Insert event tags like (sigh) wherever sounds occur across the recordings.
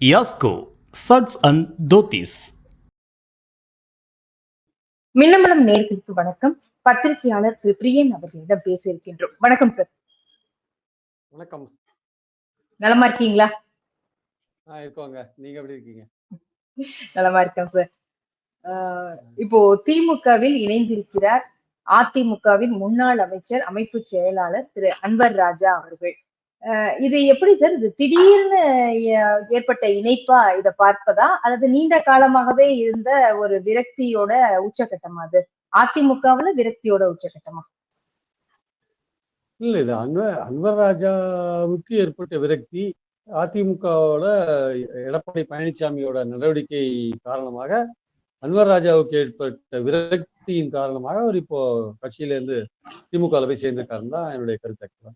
Yasko Suds and Dhotis. Minnambalam நேர்களுக்கு வணக்கம். பத்திரிகையாளர் திரு பிரியன் அவர்களிடம் பேச இருக்கின்றோம் வணக்கம் சார் வணக்கம். நலமா இருக்கீங்களா? இருக்கோங்க. நீங்க எப்படி இருக்கீங்க? நலமா இருக்கேன் சார் ஆஹ் இப்போ திமுகவில் இணைந்திருக்கிறார் அதிமுகவின் முன்னாள் அமைச்சர் அமைப்பு செயலாளர் திரு அன்வர் ராஜா அவர்கள். இது எப்படி சார் இது திடீர்னு ஏற்பட்ட இணைப்பா இதை பார்ப்பதா? அல்லது நீண்ட காலமாகவே இருந்த ஒரு விரக்தியோட உச்சகட்டமா அது? அதிமுகவுல விரக்தியோட உச்சகட்டமா? இல்ல இது அன்வர் அன்வர் ராஜாவுக்கு ஏற்பட்ட விரக்தி அதிமுகவோட எடப்பாடி பழனிசாமியோட நடவடிக்கை காரணமாக அன்வர் ராஜாவுக்கு ஏற்பட்ட விரக்தியின் காரணமாக அவர் இப்போ கட்சியில இருந்து திமுகவில் போய் சேர்ந்திருக்காருன்னு தான் என்னுடைய கருத்து.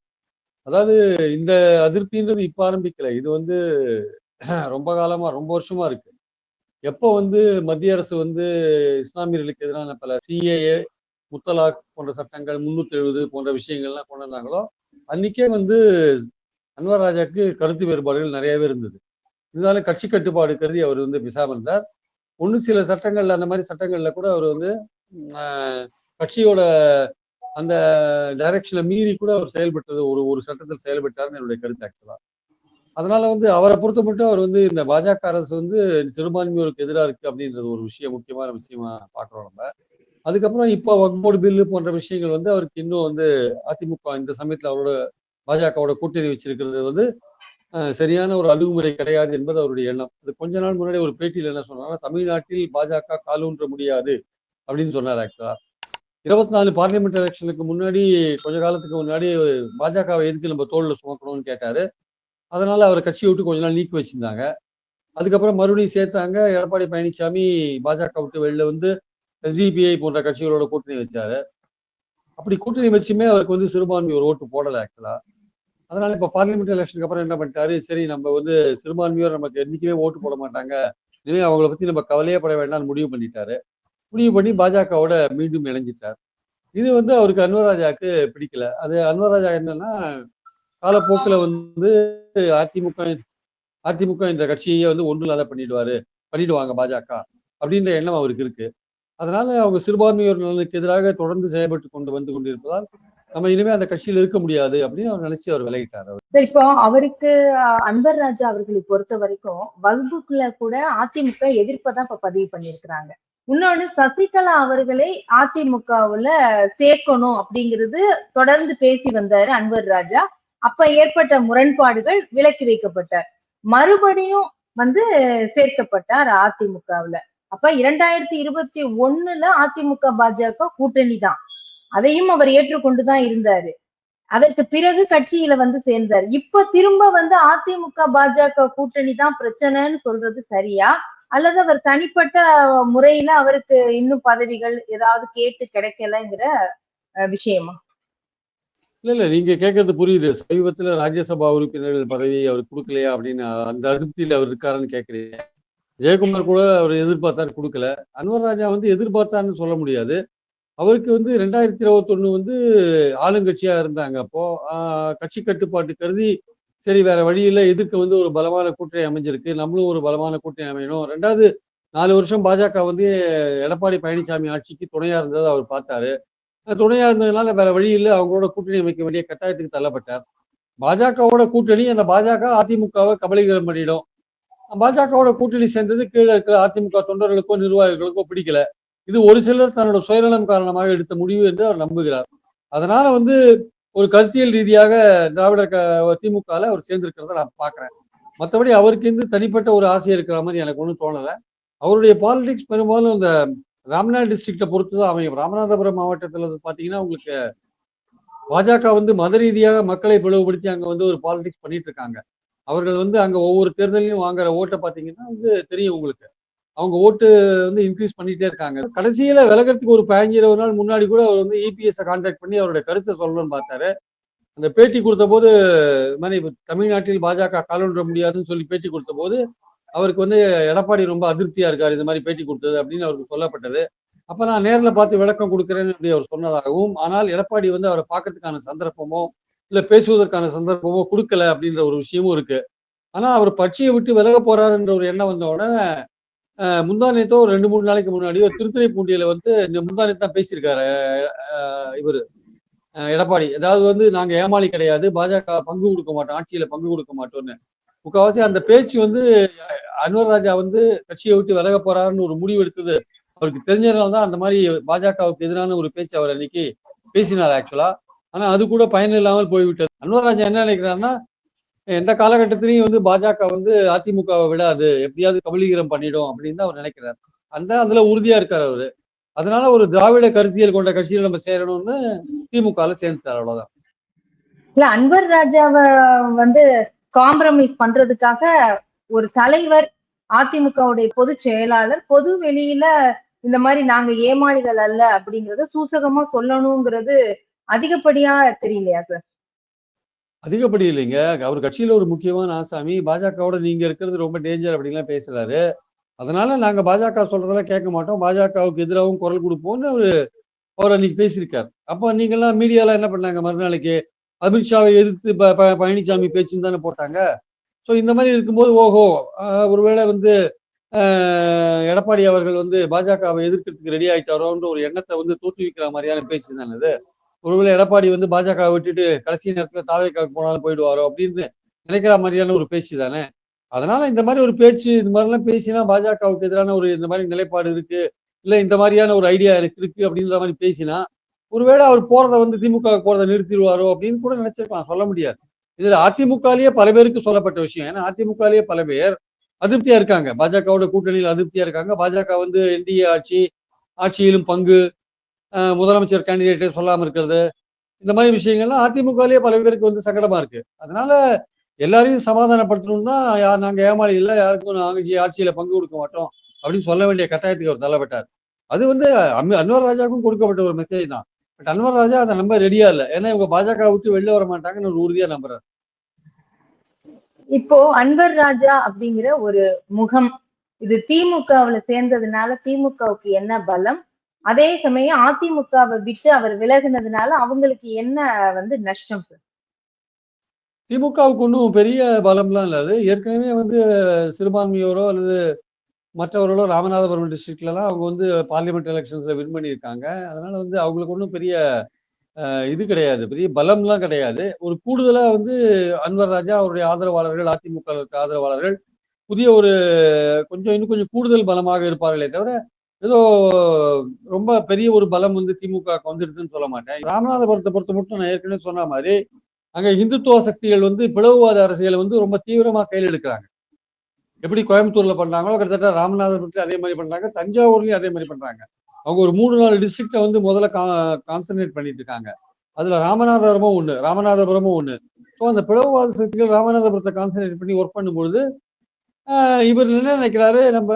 அதாவது இந்த அதிருப்தின்றது இப்ப ஆரம்பிக்கல. இது வந்து (clears throat) ரொம்ப காலமா ரொம்ப வருஷமா இருக்கு. எப்போ வந்து மத்திய அரசு வந்து இஸ்லாமியர்களுக்கு எதிரான பல சிஏஏ முத்தலாக் போன்ற சட்டங்கள் முன்னூத்தி எழுபது போன்ற விஷயங்கள்லாம் கொண்டு வந்தாங்களோ அன்னைக்கே வந்து அன்வர் ராஜாக்கு கருத்து வேறுபாடுகள் நிறையவே இருந்தது. இருந்தாலும் கட்சி கட்டுப்பாடு கருதி அவர் வந்து பேசாம இருந்தார். ஒன்று சில சட்டங்கள்ல அந்த மாதிரி சட்டங்கள்ல கூட அவர் வந்து கட்சியோட அந்த டைரக்ஷனை மீறி கூட அவர் செயல்பட்டது ஒரு ஒரு சட்டத்தில் செயல்பட்டார்னு என்னுடைய கருத்து ஆக்சுவலா அதனால வந்து அவரை பொறுத்த மட்டும் அவர் வந்து இந்த பாஜக அரசு வந்து சிறுபான்மையோருக்கு எதிராக இருக்கு அப்படின்றது ஒரு விஷயம் முக்கியமான விஷயமா பாக்குறோம் நம்ம. அதுக்கப்புறம் இப்போ வக்போர்டு பில்லு போன்ற விஷயங்கள் வந்து அவருக்கு இன்னும் வந்து அதிமுக இந்த சமயத்துல அவரோட பாஜகவோட கூட்டணி வச்சிருக்கிறது வந்து சரியான ஒரு அணுகுமுறை கிடையாது என்பது அவருடைய எண்ணம். அது கொஞ்ச நாள் முன்னாடி ஒரு பேட்டியில் என்ன சொன்னாங்கன்னா தமிழ்நாட்டில் பாஜக காலூன்ற முடியாது அப்படின்னு சொன்னார் ஆக்சுவலா இருபத்தி நாலு பார்லிமெண்ட் எலெக்ஷனுக்கு முன்னாடி கொஞ்ச காலத்துக்கு முன்னாடி பாஜகவை எதுக்கு நம்ம தோல்ல சுமக்கணும்னு கேட்டாரு. அதனால அவர் கட்சியை விட்டு கொஞ்ச நாள் நீக்கி வச்சிருந்தாங்க. அதுக்கப்புறம் மறுபடியும் சேர்த்தாங்க. எடப்பாடி பழனிசாமி பாஜக விட்டு வெளில வந்து எஸ்டிபிஐ போன்ற கட்சிகளோட கூட்டணி வச்சாரு. அப்படி கூட்டணி வச்சுமே அவருக்கு வந்து சிறுபான்மை ஒரு ஓட்டு போடல ஆக்சுவலா அதனால இப்ப பார்லிமெண்ட் எலெக்ஷனுக்கு அப்புறம் என்ன பண்ணிட்டாரு? சரி நம்ம வந்து சிறுபான்மையோர் நமக்கு என்னைக்குமே ஓட்டு போட மாட்டாங்க. இனிமே அவங்கள பத்தி நம்ம கவலையே பட வேண்டாம்னு முடிவு பண்ணிட்டாரு. முடிவு பண்ணி பாஜகவோட மீண்டும் இணைஞ்சிட்டார். இது வந்து அவருக்கு அன்வராஜாக்கு பிடிக்கல. அது அன்வராஜா என்னன்னா காலப்போக்கில் வந்து அதிமுக அதிமுக என்ற கட்சியை வந்து ஒன்று இல்லாத பண்ணிடுவாரு. பண்ணிடுவாங்க பாஜக அப்படின்ற எண்ணம் அவருக்கு இருக்கு. அதனால அவங்க சிறுபான்மையோர் நலனுக்கு எதிராக தொடர்ந்து செயல்பட்டு கொண்டு வந்து கொண்டிருப்பதால் நம்ம இனிமே அந்த கட்சியில் இருக்க முடியாது அப்படின்னு அவர் நினைச்சு அவர் விலகிட்டார் அவர். இப்போ அவருக்கு அன்பர் ராஜா அவர்களை பொறுத்த வரைக்கும் வகுப்புக்குள்ள கூட அதிமுக எதிர்ப்பை தான் இப்ப பதிவு பண்ணியிருக்கிறாங்க. இன்னொன்னு சசிகலா அவர்களை அதிமுகவுல சேர்க்கணும் அப்படிங்கிறது தொடர்ந்து பேசி வந்தாரு அன்வர் ராஜா. அப்ப ஏற்பட்ட முரண்பாடுகள் விலக்கி வைக்கப்பட்டார். மறுபடியும் வந்து சேர்க்கப்பட்டார் அதிமுகவுல. அப்ப இரண்டாயிரத்தி இருபத்தி ஒண்ணுல அதிமுக பாஜக கூட்டணி தான். அதையும் அவர் ஏற்றுக்கொண்டுதான் இருந்தாரு. அதற்கு பிறகு கட்சியில வந்து சேர்ந்தார். இப்ப திரும்ப வந்து அதிமுக பாஜக கூட்டணி தான் பிரச்சனைன்னு சொல்றது சரியா? அல்லது அவர் தனிப்பட்ட முறையில அவருக்கு இன்னும் பதவிகள் ஏதாவது கேட்டு கிடைக்கலங்கிற அஹ், விஷயமா? இல்ல இல்ல நீங்க கேட்கறது புரியுது. சமீபத்துல ராஜ்யசபா உறுப்பினர்கள் பதவி அவர் கொடுக்கலையா அப்படின்னு அந்த அதிருப்தியில அவர் இருக்காருன்னு கேக்குறீங்க. ஜெயக்குமார் கூட அவர் எதிர்பார்த்தாரு கொடுக்கல. அன்வர் ராஜா வந்து எதிர்பார்த்தாருன்னு சொல்ல முடியாது. அவருக்கு வந்து ரெண்டாயிரத்தி இருபத்தொன்னு வந்து ஆளுங்கட்சியா இருந்தாங்க அப்போ. கட்சி கட்டுப்பாட்டு கருதி சரி வேற வழியில எதிர்க்க வந்து ஒரு பலமான கூட்டணி அமைஞ்சிருக்கு? நம்மளும் ஒரு பலமான கூட்டணி அமையணும். ரெண்டாவது நாலு வருஷம் பாஜக வந்து எடப்பாடி பழனிசாமி ஆட்சிக்கு துணையா இருந்ததை அவர் பார்த்தாரு. துணையா இருந்ததுனால வேற வழி இல்லை. அவங்களோட கூட்டணி அமைக்க வேண்டிய கட்டாயத்துக்கு தள்ளப்பட்டார். பாஜகவோட கூட்டணி அந்த பாஜக அதிமுகவை கபலீகரம் பண்ணிடும். பாஜகவோட கூட்டணி சேர்ந்தது கீழே இருக்கிற அதிமுக தொண்டர்களுக்கோ நிர்வாகிகளுக்கோ பிடிக்கல. இது ஒரு சிலர் தன்னோட சுயநலம் காரணமாக எடுத்த முடிவு என்று அவர் நம்புகிறார். அதனால வந்து ஒரு கருத்தியல் ரீதியாக திராவிடர் க- திமுகவில் அவர் சேர்ந்திருக்கிறத நான் பார்க்குறேன் மற்றபடி அவருக்கு இருந்து தனிப்பட்ட ஒரு ஆசை இருக்கிற மாதிரி எனக்கு ஒன்றும் தோணலை. அவருடைய பாலிடிக்ஸ் பெரும்பாலும் இந்த ராமநாத் டிஸ்ட்ரிக்டை பொறுத்து தான் அமையும். ராமநாதபுரம் மாவட்டத்தில் வந்து பார்த்தீங்கன்னா உங்களுக்கு பாஜக வந்து மத ரீதியாக மக்களை பிளவுபடுத்தி அங்கே வந்து ஒரு பாலிடிக்ஸ் பண்ணிட்டு இருக்காங்க. அவர்கள் வந்து அங்கே ஒவ்வொரு தேர்தலையும் வாங்குற ஓட்டை பார்த்தீங்கன்னா வந்து தெரியும் உங்களுக்கு. அவங்க ஓட்டு வந்து இன்க்ரீஸ் பண்ணிட்டே இருக்காங்க. கடைசியில விலகிறதுக்கு ஒரு பதினஞ்சு இருபது நாள் முன்னாடி கூட அவர் வந்து இபிஎஸ் கான்டாக்ட் பண்ணி அவருடைய கருத்தை சொல்லணும்னு பார்த்தாரு. அந்த பேட்டி கொடுத்த போது இது மாதிரி தமிழ்நாட்டில் பாஜக காலொன்ற முடியாதுன்னு சொல்லி பேட்டி கொடுத்த போது அவருக்கு வந்து எடப்பாடி ரொம்ப அதிருப்தியா இருக்காரு இந்த மாதிரி பேட்டி கொடுத்தது அப்படின்னு அவருக்கு சொல்லப்பட்டது. அப்ப நான் நேர்ல பார்த்து விளக்கம் கொடுக்குறேன்னு அப்படி அவர் சொன்னதாகவும் ஆனால் எடப்பாடி வந்து அவரை பார்க்கறதுக்கான சந்தர்ப்பமோ இல்ல பேசுவதற்கான சந்தர்ப்பமோ கொடுக்கல அப்படின்ற ஒரு விஷயமும் இருக்கு. ஆனா அவர் கட்சியை விட்டு விலக போறாருன்ற ஒரு எண்ணம் வந்த உடனே முந்தானத்தோ முந்தா ஒரு ரெண்டு மூணு நாளைக்கு முன்னாடி ஒரு திருத்துறைப்பூண்டியில வந்து இந்த முந்தா தான் பேசியிருக்காரு இவர். இவரு எடப்பாடி. அதாவது வந்து நாங்க ஏமாளி கிடையாது பாஜக பங்கு கொடுக்க மாட்டோம் ஆட்சியில பங்கு கொடுக்க மாட்டோம்னு. முக்கால்வாசி அந்த பேச்சு வந்து அன்வர் ராஜா வந்து கட்சியை விட்டு விலக போறாருன்னு ஒரு முடிவு எடுத்தது. அவருக்கு தெரிஞ்சதுனால தான் அந்த மாதிரி பாஜகவுக்கு எதிரான ஒரு பேச்சு அவர் அன்னைக்கு பேசினார் ஆக்சுவலா ஆனா அது கூட பயன் இல்லாமல் போய்விட்டது. அன்வர் ராஜா என்ன நினைக்கிறாருன்னா எந்த காலகட்டத்திலையும் வந்து பாஜக வந்து அதிமுகவை விட அது எப்படியாவது கபலீகரம் பண்ணிடும் அப்படின்னு அவர் நினைக்கிறார். அந்த அதுல உறுதியா இருக்காரு அவரு. அதனால ஒரு திராவிட கருத்தியல் கொண்ட கட்சியில நம்ம சேரணும்னு திமுகல சேர்ந்துட்டார் அவ்வளவுதான். இல்ல அன்வர் ராஜாவை வந்து காம்ப்ரமைஸ் பண்றதுக்காக ஒரு தலைவர் அதிமுகவுடைய பொதுச் செயலாளர் பொது வெளியில இந்த மாதிரி நாங்க ஏமாளிகள் அல்ல அப்படிங்கறத சூசகமா சொல்லணுங்கிறது அதிகப்படியா தெரியலையா சார்? அதிகப்படி இல்லைங்க. அவர் கட்சியில ஒரு முக்கியமான ஆசாமி. பாஜகவோட நீங்க இருக்கிறது ரொம்ப டேஞ்சர் அப்படின்லாம் பேசுறாரு. அதனால நாங்க பாஜக சொல்றதெல்லாம் கேட்க மாட்டோம். பாஜகவுக்கு எதிராகவும் குரல் கொடுப்போம்னு அவரு அவர் அன்னைக்கு பேசியிருக்காரு. அப்போ நீங்கெல்லாம் மீடியாலாம் என்ன பண்ணாங்க மறுநாளைக்கு? அமித்ஷாவை எதிர்த்து ப- ப- பழனிசாமி பேச்சுன்னு தானே போட்டாங்க. ஸோ இந்த மாதிரி இருக்கும்போது ஓஹோ ஒருவேளை வந்து எடப்பாடி அவர்கள் வந்து பாஜகவை எதிர்க்கிறதுக்கு ரெடி ஆயிட்டாரோன்ற ஒரு எண்ணத்தை வந்து தோற்றுவிக்கிற மாதிரியான பேச்சு தானே ஒருவேளை எடப்பாடி வந்து பாஜக விட்டுட்டு கடைசி நேரத்துல தாவேக்காவுக்கு போனாலும் போயிடுவாரோ அப்படின்னு நினைக்கிற மாதிரியான ஒரு பேச்சு தானே? அதனால இந்த மாதிரி ஒரு பேச்சு இந்த மாதிரிலாம் பேசினா பாஜகவுக்கு எதிரான ஒரு இந்த மாதிரி நிலைப்பாடு இருக்கு இல்ல இந்த மாதிரியான ஒரு ஐடியா எனக்கு இருக்கு அப்படின்ற மாதிரி பேசினா ஒருவேளை அவர் போறதை வந்து திமுக போறதை நிறுத்திடுவாரோ அப்படின்னு கூட நினைச்சிருக்கலாம் சொல்ல முடியாது. இதுல அதிமுகலயே பல பேருக்கு சொல்லப்பட்ட விஷயம். ஏன்னா அதிமுகலயே பல பேர் அதிருப்தியா இருக்காங்க. பாஜகவோட கூட்டணியில் அதிருப்தியா இருக்காங்க. பாஜக வந்து என்டிஏ ஆட்சி ஆட்சியிலும் பங்கு முதலமைச்சர் கேண்டிடேட்டே சொல்லாமல் இருக்கிறது. இந்த மாதிரி விஷயங்கள்லாம் அதிமுகலேயே பல பேருக்கு வந்து சங்கடமா இருக்கு. அதனால எல்லாரையும் சமாதானப்படுத்தணும் தான் யார் நாங்க ஏமாளி இல்லை யாருக்கும் நாங்க ஆட்சியில பங்கு கொடுக்க மாட்டோம் அப்படின்னு சொல்ல வேண்டிய கட்டாயத்துக்கு அவர் தள்ளப்பட்டார். அது வந்து அன்வர் ராஜாவுக்கும் கொடுக்கப்பட்ட ஒரு மெசேஜ் தான். பட் அன்வர் ராஜா அதை நம்ப ரெடியா இல்லை. ஏன்னா இவங்க பாஜக விட்டு வெளில வர மாட்டாங்கன்னு ஒரு உறுதியா நம்புறாரு. இப்போ அன்வர் ராஜா அப்படிங்கிற ஒரு முகம் இது திமுகவுல சேர்ந்ததுனால திமுகவுக்கு என்ன பலம்? அதே சமயம் அதிமுகவை விட்டு அவர் விலகுனதுனால அவங்களுக்கு என்ன வந்து நஷ்டம் சார்? திமுகவுக்கு ஒன்றும் பெரிய பலம்லாம் இல்லை. அது ஏற்கனவே வந்து சிறுபான்மையோரோ அல்லது மற்றவர்களோ ராமநாதபுரம் டிஸ்ட்ரிக்ட்லலாம் அவங்க வந்து பார்லிமெண்ட் எலெக்ஷன்ஸில் வின் பண்ணியிருக்காங்க. அதனால வந்து அவங்களுக்கு ஒன்றும் பெரிய இது கிடையாது. பெரிய பலம்லாம் கிடையாது. ஒரு கூடுதலாக வந்து அன்வர் ராஜா அவருடைய ஆதரவாளர்கள் அதிமுக ஆதரவாளர்கள் புதிய ஒரு கொஞ்சம் இன்னும் கொஞ்சம் கூடுதல் பலமாக இருப்பார்களே தவிர ஏதோ ரொம்ப பெரிய ஒரு பலம் வந்து திமுக வந்துடுதுன்னு சொல்ல மாட்டேன். ராமநாதபுரத்தை பொறுத்த மட்டும் நான் ஏற்கனவே சொன்ன மாதிரி அங்க இந்துத்துவ சக்திகள் வந்து பிளவுவாத அரசியலை வந்து ரொம்ப தீவிரமா கையில் எடுக்கிறாங்க. எப்படி கோயம்புத்தூர்ல பண்றாங்களோ கிட்டத்தட்ட ராமநாதபுரத்துல அதே மாதிரி பண்றாங்க தஞ்சாவூர்லயும் அதே மாதிரி பண்றாங்க. அவங்க ஒரு மூணு நாலு டிஸ்ட்ரிக்ட வந்து முதல்ல கான்சென்ட்ரேட் பண்ணிட்டு இருக்காங்க. அதுல ராமநாதபுரமும் ஒண்ணு ராமநாதபுரமும் ஒண்ணு. ஸோ அந்த பிளவுவாத சக்திகள் ராமநாதபுரத்தை கான்சென்ட்ரேட் பண்ணி ஒர்க் பண்ணும்பொழுது இவர் என்ன நினைக்கிறாரு? நம்ம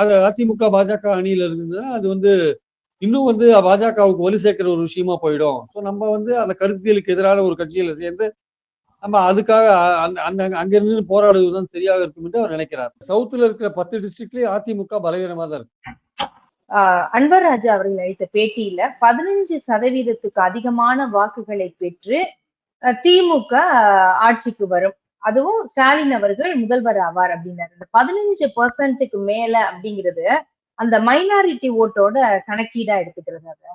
அது அதிமுக பாஜக அணியில இருந்ததுன்னா அது வந்து இன்னும் வந்து பாஜகவுக்கு வலு சேர்க்கிற ஒரு விஷயமா போயிடும். ஸோ நம்ம வந்து அந்த கருத்தியலுக்கு எதிரான ஒரு கட்சியில சேர்ந்து நம்ம அதுக்காக அந்த அந்த அங்க இருந்து போராடுவதுதான் சரியாக இருக்கும் என்று அவர் நினைக்கிறார். சவுத்துல இருக்கிற பத்து டிஸ்ட்ரிக்ட்லயும் அதிமுக பலவீனமா தான் இருக்கு. அன்வர் ராஜா அவர்கள் அளித்த பேட்டியில பதினஞ்சு சதவீதத்துக்கு அதிகமான வாக்குகளை பெற்று திமுக ஆட்சிக்கு வரும். அதுவும் ஸ்டாலின் அவர்கள் முதல்வர் ஆவார் அப்படின்னாரு. இந்த பதினஞ்சு பர்சன்ட்டுக்கு மேல அப்படிங்கிறது அந்த மைனாரிட்டி ஓட்டோட கணக்கீடா எடுத்துக்கிறது அது.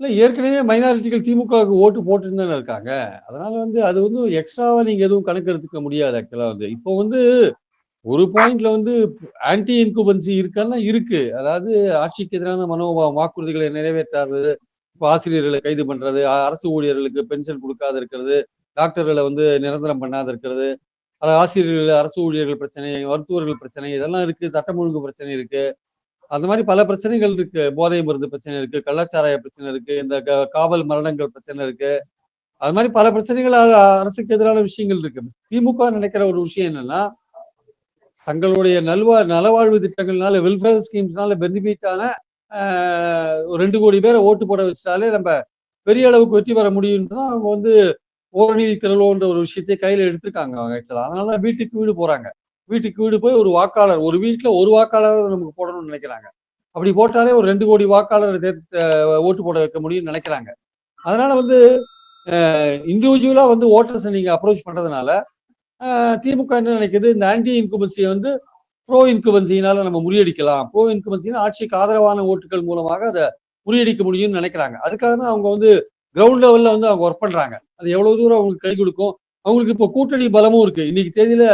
இல்ல ஏற்கனவே மைனாரிட்டிகள் திமுகவுக்கு ஓட்டு போட்டுன்னு தானே இருக்காங்க. அதனால வந்து அது வந்து எக்ஸ்ட்ராவா நீங்க எதுவும் கணக்கு எடுத்துக்க முடியாது ஆக்சுவலா வந்து. இப்போ வந்து ஒரு பாயிண்ட்ல வந்து ஆன்டி இன்குபன்சி இருக்கான்னா இருக்கு. அதாவது ஆட்சிக்கு எதிரான மனோபாவம் வாக்குறுதிகளை நிறைவேற்றாது. இப்போ ஆசிரியர்களை கைது பண்றது அரசு ஊழியர்களுக்கு பென்ஷன் கொடுக்காத இருக்கிறது டாக்டர்களை வந்து நிரந்தரம் பண்ணாத இருக்கிறது. அது ஆசிரியர்கள் அரசு ஊழியர்கள் பிரச்சனை மருத்துவர்கள் பிரச்சனை இதெல்லாம் இருக்கு. சட்டம் ஒழுங்கு பிரச்சனை இருக்கு. அந்த மாதிரி பல பிரச்சனைகள் இருக்கு. போதை மருந்து பிரச்சனை இருக்கு கள்ளச்சாராய பிரச்சனை இருக்கு இந்த க- காவல் மரணங்கள் பிரச்சனை இருக்கு. அது மாதிரி பல பிரச்சனைகள் அரசுக்கு எதிரான விஷயங்கள் இருக்கு. திமுக நினைக்கிற ஒரு விஷயம் என்னன்னா தங்களுடைய நல்வா நலவாழ்வு திட்டங்கள்னால வெல்ஃபேர் ஸ்கீம்ஸ்னால பெனிஃபிட்டான ஒரு ரெண்டு கோடி பேரை ஓட்டு போட வச்சாலே நம்ம பெரிய அளவுக்கு வெற்றி பெற முடியும்னு தான் அவங்க வந்து ஓரணியில் திரளுவோன்ற ஒரு விஷயத்தை கையில எடுத்திருக்காங்க அவங்க ஆக்சுவலா அதனால வீட்டுக்கு வீடு போறாங்க. வீட்டுக்கு வீடு போய் ஒரு வாக்காளர் ஒரு வீட்டுல ஒரு வாக்காளர் நமக்கு போடணும்னு நினைக்கிறாங்க. அப்படி போட்டாலே ஒரு ரெண்டு கோடி வாக்காளர் ஓட்டு போட வைக்க முடியும்னு நினைக்கிறாங்க. அதனால வந்து இண்டிவிஜுவலா வந்து ஓட்டர்ஸை நீங்க அப்ரோச் பண்றதுனால திமுக என்ன நினைக்குது? இந்த ஆன்டி இன்குபன்சியை வந்து ப்ரோ இன்குபன்சினால நம்ம முறியடிக்கலாம். ப்ரோ இன்குபன்சினா ஆட்சிக்கு ஆதரவான ஓட்டுகள் மூலமாக அதை முறியடிக்க முடியும்னு நினைக்கிறாங்க. அதுக்காக தான் அவங்க வந்து கிரவுண்ட் லெவல்ல வந்து அவங்க ஒர்க் பண்றாங்க. அது எவ்வளவு தூரம் அவங்களுக்கு கை கொடுக்கும்? அவங்களுக்கு இப்போ கூட்டணி பலமும் இருக்கு. இன்னைக்கு தேதியில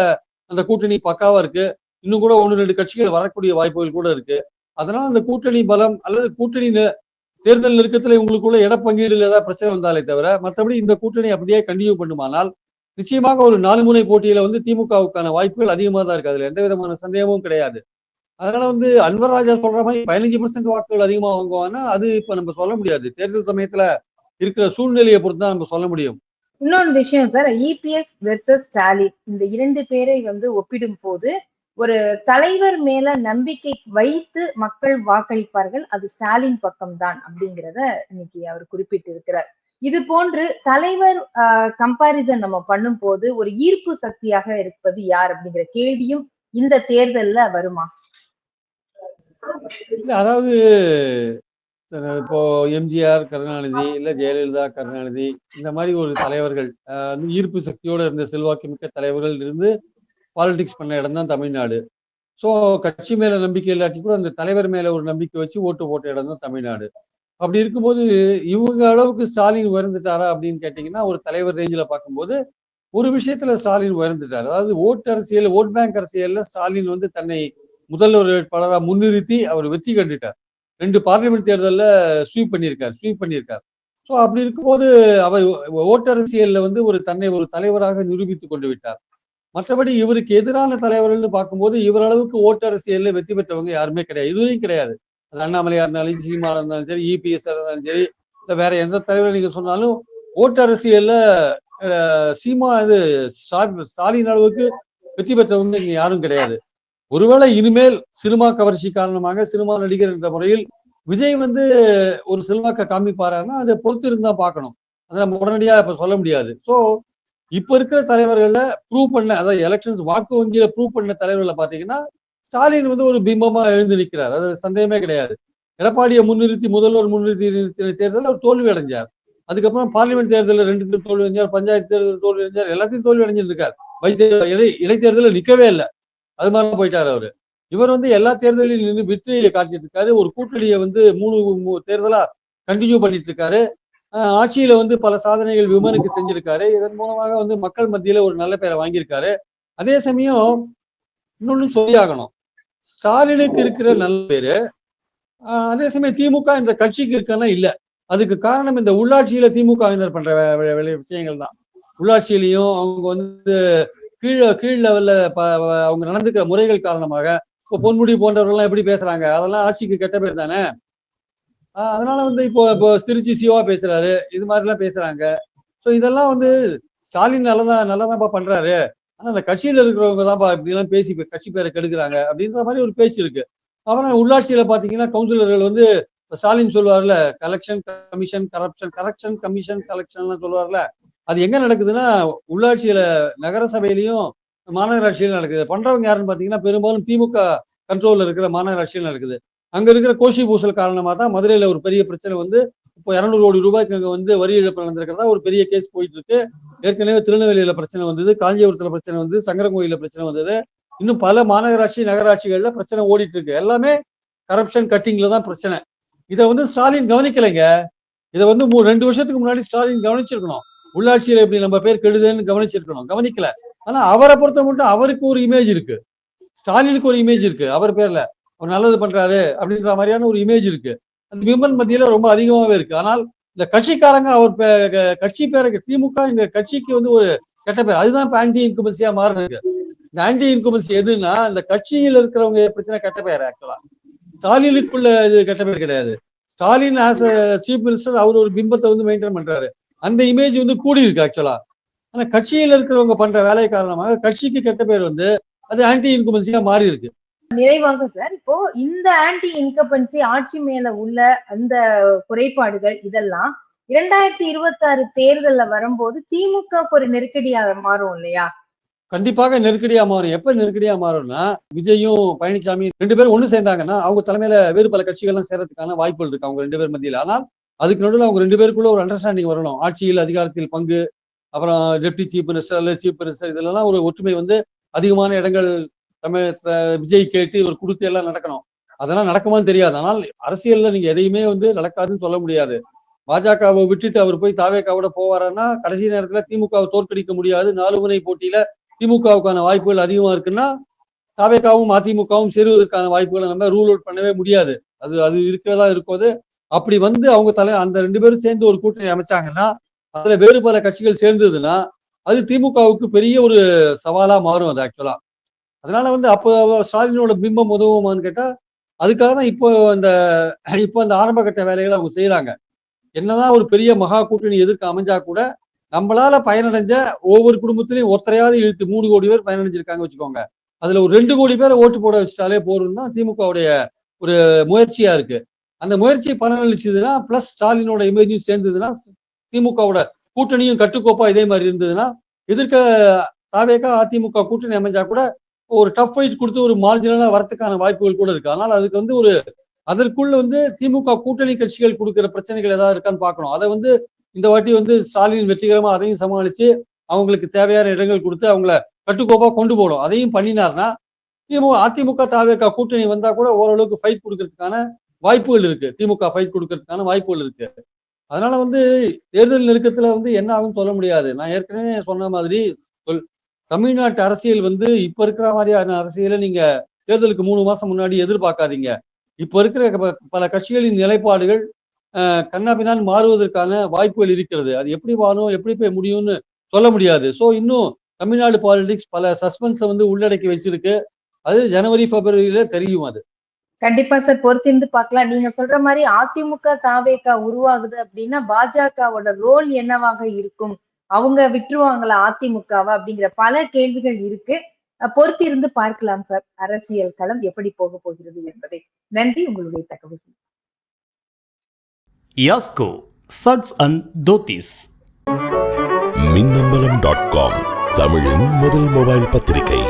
அந்த கூட்டணி பக்காவா இருக்கு. இன்னும் கூட ஒன்று ரெண்டு கட்சிகள் வரக்கூடிய வாய்ப்புகள் கூட இருக்கு. அதனால அந்த கூட்டணி பலம் அல்லது கூட்டணி தேர்தல் நெருக்கத்துல இவங்களுக்குள்ள இடப்பங்கீடுல ஏதாவது பிரச்சனை வந்தாலே தவிர மற்றபடி இந்த கூட்டணி அப்படியே கண்டினியூ பண்ணுமானால் நிச்சயமாக ஒரு நாலு முனை போட்டியில வந்து திமுகவுக்கான வாய்ப்புகள் அதிகமாக தான் இருக்கு. அதுல எந்த விதமான சந்தேகமும் கிடையாது. அதனால வந்து அன்வர் ராஜா சொல்ற மாதிரி பதினஞ்சு பர்சன்ட் வாக்குகள் அதிகமாக வாங்குவாங்கன்னா அது இப்ப நம்ம சொல்ல முடியாது. தேர்தல் சமயத்துல இருக்கிற சூழ்நிலையை பொறுத்து தான் நம்ம சொல்ல முடியும். இன்னொரு விஷயம் சார் இபிஎஸ் வெர்சஸ் ஸ்டாலின் இந்த இரண்டு பேரை வந்து ஒப்பிடும் போது ஒரு தலைவர் மேல நம்பிக்கை வைத்து மக்கள் வாக்களிப்பார்கள் அது ஸ்டாலின் பக்கம்தான் அப்படிங்கிறத இன்னைக்கு அவர் குறிப்பிட்டிருக்கிறார். இது போன்று தலைவர் கம்பாரிசன் நம்ம பண்ணும்போது ஒரு ஈர்ப்பு சக்தியாக இருப்பது யார் அப்படிங்கிற கேள்வியும் இந்த தேர்தல்ல வருமா? அதாவது இப்போ எம்ஜிஆர் கருணாநிதி இல்ல ஜெயலலிதா கருணாநிதி இந்த மாதிரி ஒரு தலைவர்கள் ஈர்ப்பு சக்தியோட இருந்த செல்வாக்கு மிக்க தலைவர்கள் இருந்து பாலிடிக்ஸ் பண்ண இடம் தான் தமிழ்நாடு. ஸோ கட்சி மேல நம்பிக்கை இல்லாட்டி கூட அந்த தலைவர் மேல ஒரு நம்பிக்கை வச்சு ஓட்டு போட்ட இடம் தான் தமிழ்நாடு. அப்படி இருக்கும்போது இவங்க அளவுக்கு ஸ்டாலின் உயர்ந்துட்டாரா அப்படின்னு கேட்டீங்கன்னா ஒரு தலைவர் ரேஞ்சில் பார்க்கும்போது ஒரு விஷயத்துல ஸ்டாலின் உயர்ந்துட்டார். அதாவது ஓட்டு அரசியல் ஓட் பேங்க் அரசியல்ல ஸ்டாலின் வந்து தன்னை முதல்வர் வேட்பாளராக முன்னிறுத்தி அவர் வெற்றி கண்டுட்டார். ரெண்டு பார்லிமெண்ட் தேர்தலில் ஸ்வீப் பண்ணியிருக்கார் ஸ்வீப் பண்ணியிருக்கார். ஸோ அப்படி இருக்கும்போது அவர் ஓட்டரசியலில் வந்து ஒரு தன்னை ஒரு தலைவராக நிரூபித்து கொண்டு விட்டார். மற்றபடி இவருக்கு எதிரான தலைவர்கள்னு பார்க்கும்போது இவர் அளவுக்கு வெற்றி பெற்றவங்க யாருமே கிடையாது. இதுவும் கிடையாது. அது அண்ணாமலையா இருந்தாலும் சீமா இருந்தாலும் சரி இபிஎஸ் இருந்தாலும் சரி இல்லை வேற எந்த தலைவர் நீங்க சொன்னாலும் ஓட்டரசியல்ல சீமா இது ஸ்டாலின் அளவுக்கு வெற்றி பெற்றவங்க இங்க யாரும் கிடையாது. ஒருவேளை இனிமேல் சினிமா கவர்ச்சி காரணமாக சினிமா நடிகர் என்ற முறையில் விஜய் வந்து ஒரு சினிமாக்க காமிப்பாருன்னா அதை பொறுத்து இருந்தா பார்க்கணும். அதை நம்ம உடனடியா இப்ப சொல்ல முடியாது. ஸோ இப்ப இருக்கிற தலைவர்கள்ல ப்ரூவ் பண்ண அதாவது எலெக்ஷன்ஸ் வாக்கு வங்கியில ப்ரூவ் பண்ண தலைவர்களை பாத்தீங்கன்னா ஸ்டாலின் வந்து ஒரு பிம்பமா எழுந்து நிற்கிறார். அது சந்தேகமே கிடையாது. எடப்பாடியை முன்னிறுத்தி முதல்வர் முன்னிறுத்தி நிறுத்தின தேர்தலில் அவர் தோல்வி அடைஞ்சார். அதுக்கப்புறம் பார்லிமெண்ட் தேர்தலில் ரெண்டு தேர்தல் தோல்வி அடைஞ்சார் பஞ்சாயத்து தேர்தல் தோல்வி அடைஞ்சார் எல்லாத்தையும் தோல்வி அடைஞ்சிருக்கார். வைத்திய இடை இடைத்தேர்தலில் நிற்கவே இல்லை. அது மாதிரி போயிட்டாரு அவரு. இவர் வந்து எல்லா தேர்தலிலும் நின்று வெற்றியை காட்டிட்டு இருக்காரு. ஒரு கூட்டணியை வந்து மூணு தேர்தலா கண்டினியூ பண்ணிட்டு இருக்காரு. ஆஹ் ஆட்சியில வந்து பல சாதனைகள் விமனுக்கு செஞ்சிருக்காரு. இதன் மூலமாக வந்து மக்கள் மத்தியில ஒரு நல்ல பேரை வாங்கியிருக்காரு. அதே சமயம் இன்னொன்னு சொல்லியாகணும். ஸ்டாலினுக்கு இருக்கிற நல்ல பேரு அதே சமயம் திமுக என்ற கட்சிக்கு இருக்கான்னா இல்ல. அதுக்கு காரணம் இந்த உள்ளாட்சியில திமுகவினர் பண்ற விஷயங்கள் தான் உள்ளாட்சியிலையும் அவங்க வந்து கீழே கீழ் லெவல்ல அவங்க நடந்துக்கிற முறைகள் காரணமாக இப்போ பொன்முடி போன்றவர்கள்லாம் எப்படி பேசுறாங்க? அதெல்லாம் ஆட்சிக்கு கெட்ட பேர் தானே? அதனால வந்து இப்போ இப்போ திருச்சி சிவா பேசுறாரு இது மாதிரிலாம் பேசுறாங்க. ஸோ இதெல்லாம் வந்து ஸ்டாலின் நல்லதா நல்லதான்ப்பா பண்றாரு. ஆனா அந்த கட்சியில இருக்கிறவங்க தான்ப்பா இப்படிலாம் பேசி கட்சி பேரை கெடுக்குறாங்க அப்படின்ற மாதிரி ஒரு பேச்சு இருக்கு. அப்புறம் உள்ளாட்சியில பாத்தீங்கன்னா கவுன்சிலர்கள் வந்து Stalin சொல்லுவார்ல collection commission corruption correction commission கலெக்ஷன்லாம் சொல்லுவார்ல அது எங்க நடக்குதுன்னா உள்ளாட்சியில நகர சபையிலையும் மாநகராட்சியிலும் நடக்குது. பண்றவங்க யாருன்னு பாத்தீங்கன்னா பெரும்பாலும் திமுக கண்ட்ரோல்ல இருக்கிற மாநகராட்சியில் நடக்குது. அங்க இருக்கிற கோஷி பூசல் காரணமா தான் மதுரையில ஒரு பெரிய பிரச்சனை வந்து இப்போ இரநூறு கோடி ரூபாய்க்கு அங்க வந்து வரி இழப்பு நடந்திருக்கிறதா ஒரு பெரிய கேஸ் போயிட்டு இருக்கு ஏற்கனவே திருநெல்வேலியில பிரச்சனை வந்தது காஞ்சிபுரத்துல பிரச்சனை வந்தது சங்கரங்கோயில பிரச்சனை வந்தது. இன்னும் பல மாநகராட்சி நகராட்சிகள்ல பிரச்சனை ஓடிட்டு இருக்கு எல்லாமே கரப்ஷன் கட்டிங்ல தான் பிரச்சனை. இதை வந்து ஸ்டாலின் கவனிக்கலைங்க. இதை வந்து ரெண்டு வருஷத்துக்கு முன்னாடி ஸ்டாலின் கவனிச்சிருக்கணும். உள்ளாட்சியில இப்படி நம்ம பேர் கெடுதுன்னு கவனிச்சிருக்கணும். கவனிக்கல. ஆனா அவரை பொறுத்த மட்டும் அவருக்கு ஒரு இமேஜ் இருக்கு. ஸ்டாலினுக்கு ஒரு இமேஜ் இருக்கு. அவர் பேர்ல. அவர் நல்லது பண்றாரு அப்படின்ற மாதிரியான ஒரு இமேஜ் இருக்கு. அந்த விமன் மத்தியில ரொம்ப அதிகமாவே இருக்கு. ஆனால் இந்த கட்சிக்காரங்க அவர் பே- கட்சி பேருக்கு திமுக இந்த கட்சிக்கு வந்து ஒரு கெட்ட பேர். அதுதான் இப்ப ஆன்டி இன்குமன்சியா மாறி இந்த ஆன்டி இன்குமன்சி எதுன்னா இந்த கட்சியில் இருக்கிறவங்க பிரச்சனை கெட்ட பேர் ஆக்சுவலா ஸ்டாலினுக்குள்ள இது கெட்ட பேர் கிடையாது. ஸ்டாலின் ஆஸ் சீஃப் மினிஸ்டர் அவர் ஒரு பிம்பத்தை வந்து மெயின்டைன் பண்றாரு. அந்த இமேஜ் வந்து கூடி இருக்கு ஆக்சுவலா ஆனா கட்சியில இருக்கிறவங்க பண்ற வேலை காரணமாக கட்சிக்கு கெட்ட பேர் வந்து அது ஆன்டி இன்குமன்சியா மாறி இருக்கு நிறைவாக சார் இப்போ இந்த ஆன்டி இன்கம்பன்சி ஆட்சி மேல உள்ள அந்த குறைபாடுகள் இதெல்லாம் இரண்டாயிரத்தி இருபத்தி ஆறு தேர்தல்ல வரும்போது திமுக ஒரு நெருக்கடியா மாறும் இல்லையா? கண்டிப்பாக நெருக்கடியா மாறும். எப்ப நெருக்கடியா மாறும்னா விஜயும் பழனிசாமி ரெண்டு பேரும் ஒண்ணு சேர்ந்தாங்கன்னா அவங்க தலைமையில வேறு பல கட்சிகள்லாம் சேர்றதுக்கான வாய்ப்புகள் இருக்கு அவங்க ரெண்டு பேர் மத்தியில். ஆனால் அதுக்கு நடுவில் அவங்க ரெண்டு பேருக்குள்ள ஒரு அண்டர்ஸ்டாண்டிங் வரணும். ஆட்சியில் அதிகாரத்தில் பங்கு அப்புறம் டெப்டி சீஃப் மினிஸ்டர் அல்லது சீஃப் மினிஸ்டர் இதெல்லாம் ஒரு ஒற்றுமை வந்து அதிகமான இடங்கள் தமிழ் விஜய் கேட்டு இவர் கொடுத்து எல்லாம் நடக்கணும். அதெல்லாம் நடக்குமான்னு தெரியாது. ஆனால் அரசியல்ல நீங்க எதையுமே வந்து நடக்காதுன்னு சொல்ல முடியாது. பாஜகவை விட்டுட்டு அவர் போய் தாவேக்காவோட போவாருன்னா கடைசி நேரத்துல திமுகவை தோற்கடிக்க முடியாது. நாலு முனை போட்டியில திமுகவுக்கான வாய்ப்புகள் அதிகமா இருக்குன்னா தாவேக்காவும் அதிமுகவும் சேருவதற்கான வாய்ப்புகளை நம்ம ரூல் அவுட் பண்ணவே முடியாது. அது அது இருக்கதான் இருக்கும்போது அப்படி வந்து அவங்க தலை அந்த ரெண்டு பேரும் சேர்ந்து ஒரு கூட்டணி அமைச்சாங்கன்னா அதுல வேறு பல கட்சிகள் சேர்ந்ததுன்னா அது திமுகவுக்கு பெரிய ஒரு சவாலா மாறும் அது ஆக்சுவலா அதனால வந்து அப்போ ஸ்டாலினோட பிம்பம் உதவுமான்னு கேட்டா அதுக்காக தான் இப்போ இந்த இப்போ அந்த ஆரம்ப கட்ட வேலைகளை அவங்க செய்யறாங்க என்னதான் ஒரு பெரிய மகா கூட்டணி எதிர்க்க அமைஞ்சா கூட நம்மளால பயனடைஞ்ச ஒவ்வொரு குடும்பத்திலையும் ஒருத்தரையாவது இழுத்து மூணு கோடி பேர் பயனடைஞ்சிருக்காங்க வச்சுக்கோங்க. அதுல ஒரு ரெண்டு கோடி பேரை ஓட்டு போட வச்சுட்டாலே போறோம்னா திமுகவுடைய ஒரு முயற்சியா இருக்கு. அந்த முயற்சி பலனளிச்சதுன்னா பிளஸ் ஸ்டாலினோட இமேஜும் சேர்ந்ததுன்னா திமுகவோட கூட்டணியும் கட்டுக்கோப்பா இதே மாதிரி இருந்ததுன்னா எதிர்க்க தாவேக்கா அதிமுக கூட்டணி அமைஞ்சா கூட ஒரு டஃப் ஃபைட் கொடுத்து ஒரு மார்ஜினலாக வரத்துக்கான வாய்ப்புகள் கூட இருக்கு. அதனால அதுக்கு வந்து ஒரு அதற்குள்ள வந்து திமுக கூட்டணி கட்சிகள் கொடுக்குற பிரச்சனைகள் ஏதாவது இருக்கான்னு பார்க்கணும். அதை வந்து இந்த வாட்டி வந்து ஸ்டாலின் வெற்றிகரமா அதையும் சமாளிச்சு அவங்களுக்கு தேவையான இடங்கள் கொடுத்து அவங்கள கட்டுக்கோப்பா கொண்டு போகணும். அதையும் பண்ணினார்னா திமுக அதிமுக தாவேக்கா கூட்டணி வந்தா கூட ஓரளவுக்கு ஃபைட் கொடுக்கறதுக்கான வாய்ப்புகள் இருக்கு. திமுக ஃபைட் கொடுக்கறதுக்கான வாய்ப்புகள் இருக்கு. அதனால வந்து தேர்தல் நெருக்கத்துல வந்து என்ன ஆகும் சொல்ல முடியாது. நான் ஏற்கனவே சொன்ன மாதிரி சொல் தமிழ்நாட்டு அரசியல் வந்து இப்ப இருக்கிற மாதிரியான அரசியலை நீங்க தேர்தலுக்கு மூணு மாசம் முன்னாடி எதிர்பார்க்காதீங்க. இப்ப இருக்கிற ப- பல கட்சிகளின் நிலைப்பாடுகள் கண்ணாபினால் மாறுவதற்கான வாய்ப்புகள் இருக்கிறது. அது எப்படி மாறும் எப்படி போய் முடியும்னு சொல்ல முடியாது. ஸோ இன்னும் தமிழ்நாடு பாலிடிக்ஸ் பல சஸ்பென்ஸை வந்து உள்ளடக்கி வச்சிருக்கு. அது ஜனவரி பிப்ரவரியில தெரியும் அது. கண்டிப்பா சார் பொறுத்திருந்து பார்க்கலாம். நீங்க சொல்ற மாதிரி அதிமுக தாவேக்கா உருவாகுது அப்படின்னா பாஜகவோட ரோல் என்னவாக இருக்கும்? அவங்க விட்டுருவாங்களா அதிமுகவா அப்படிங்கிற பல கேள்விகள் இருக்கு. பொறுத்திருந்து பார்க்கலாம் சார். அரசியல் களம் எப்படி போக போகிறது என்பதை. நன்றி. உங்களுடைய தகவல். யாஸ்கோ சட்ஸ் அண்ட் தோத்திஸ். மின்னம்பலம் டாட் காம் தமிழின் முதல் மொபைல் பத்திரிகை.